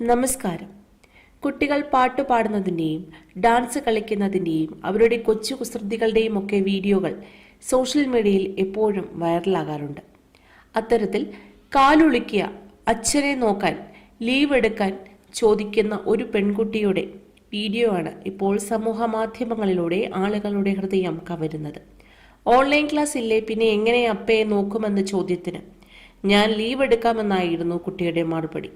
നമസ്കാരം. കുട്ടികൾ പാട്ട് പാടുന്നതിന്റെയും ഡാൻസ് കളിക്കുന്നതിന്റെയും അവരുടെ കൊച്ചു കുസൃതികളുടെയും ഒക്കെ വീഡിയോകൾ സോഷ്യൽ മീഡിയയിൽ എപ്പോഴും വൈറലാകാറുണ്ട്. അത്തരത്തിൽ കാലൊളുക്കിയ അച്ഛനെ നോക്കാൻ ലീവ് എടുക്കാൻ ചോദിക്കുന്ന ഒരു പെൺകുട്ടിയുടെ വീഡിയോ ആണ് ഇപ്പോൾ സമൂഹ മാധ്യമങ്ങളിലൂടെ ആളുകളുടെ ഹൃദയം കവരുന്നത്. ഓൺലൈൻ ക്ലാസ് ഇല്ലേ പിന്നെ എങ്ങനെ അപ്പയെ നോക്കുമെന്ന ചോദ്യത്തിന് ഞാൻ ലീവ് എടുക്കാമെന്നായിരുന്നു കുട്ടിയുടെ മറുപടി.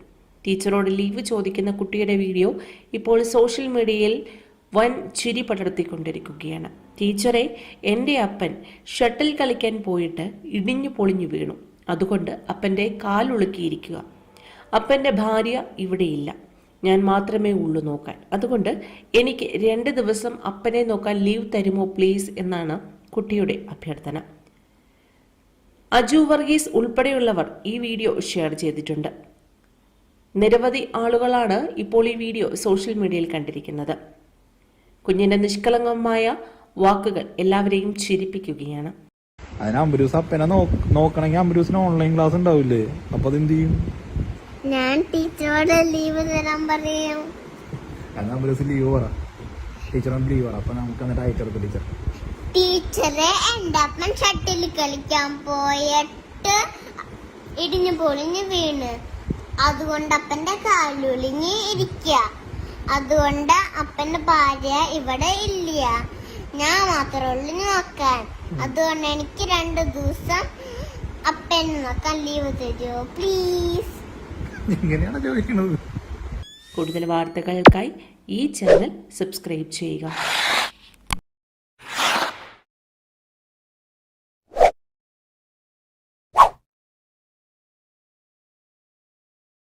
ടീച്ചറോട് ലീവ് ചോദിക്കുന്ന കുട്ടിയുടെ വീഡിയോ ഇപ്പോൾ സോഷ്യൽ മീഡിയയിൽ വൻ ചിരി പടർത്തിക്കൊണ്ടിരിക്കുകയാണ്. ടീച്ചറെ എന്റെ അപ്പൻ ഷട്ടിൽ കളിക്കാൻ പോയിട്ട് ഇടിഞ്ഞു പൊളിഞ്ഞു വീണു. അതുകൊണ്ട് അപ്പന്റെ കാലുളുക്കിയിരിക്കുക അപ്പന്റെ ഭാര്യ ഇവിടെയില്ല. ഞാൻ മാത്രമേ ഉള്ളൂ നോക്കാൻ. അതുകൊണ്ട് എനിക്ക് രണ്ട് ദിവസം അപ്പനെ നോക്കാൻ ലീവ് തരുമോ പ്ലീസ് എന്നാണ് കുട്ടിയുടെ അഭ്യർത്ഥന. അജു വർഗീസ് ഉൾപ്പെടെയുള്ളവർ ഈ വീഡിയോ ഷെയർ ചെയ്തിട്ടുണ്ട്. നിരവധി ആളുകളാണ് ഇപ്പോൾ ഈ വീഡിയോ സോഷ്യൽ മീഡിയയിൽ കണ്ടിരിക്കുന്നത്. കുഞ്ഞിന്റെ നിഷ്കളങ്കമായ വാക്കുകൾ എല്ലാവരെയും ചിരിപ്പിക്കുകയാണ്. അതിന് അമ്പരൂസ് അപ്പനെ നോക്കണെങ്കിൽ അമ്പരൂസിന് ഓൺലൈൻ ക്ലാസ് ഉണ്ടാവില്ലേ? അപ്പൊ അതെന്ത് ചെയ്യും? ഞാൻ ടീച്ചറോട് ലീവ് തരാൻ പറയും. എന്നാൽ അമ്പരൂസ് ലീവ് പറ. ടീച്ചറോട് ലീവ് പറ. അപ്പൊ നമുക്ക് എന്നിട്ട് അയച്ചെടുക്കും ടീച്ചർ ടീച്ചറെ. എന്റെ അപ്പൻ ഷട്ടിൽ കളിക്കാൻ പോയിട്ട് ഇടിഞ്ഞു പൊളിഞ്ഞു വീണ്. അതുകൊണ്ട് അപ്പന്റെ കാലുലിങ്ങി ഇരിക്ക. അതുകൊണ്ട് അപ്പന്റെ ഭാര്യ ഇവിടെ ഇല്ല. ഞാൻ മാത്രമേ ഉള്ളു നോക്കാൻ. അതുകൊണ്ട് എനിക്ക് രണ്ട് ദിവസം അപ്പനെ നോക്കാൻ ലീവ് തരുമോ പ്ലീസ് എങ്ങനെയാണ് ചോദിക്കുന്നത് കൂടുതൽ വാർത്തകൾക്കായി ഈ ചാനൽ സബ്സ്ക്രൈബ് ചെയ്യുക.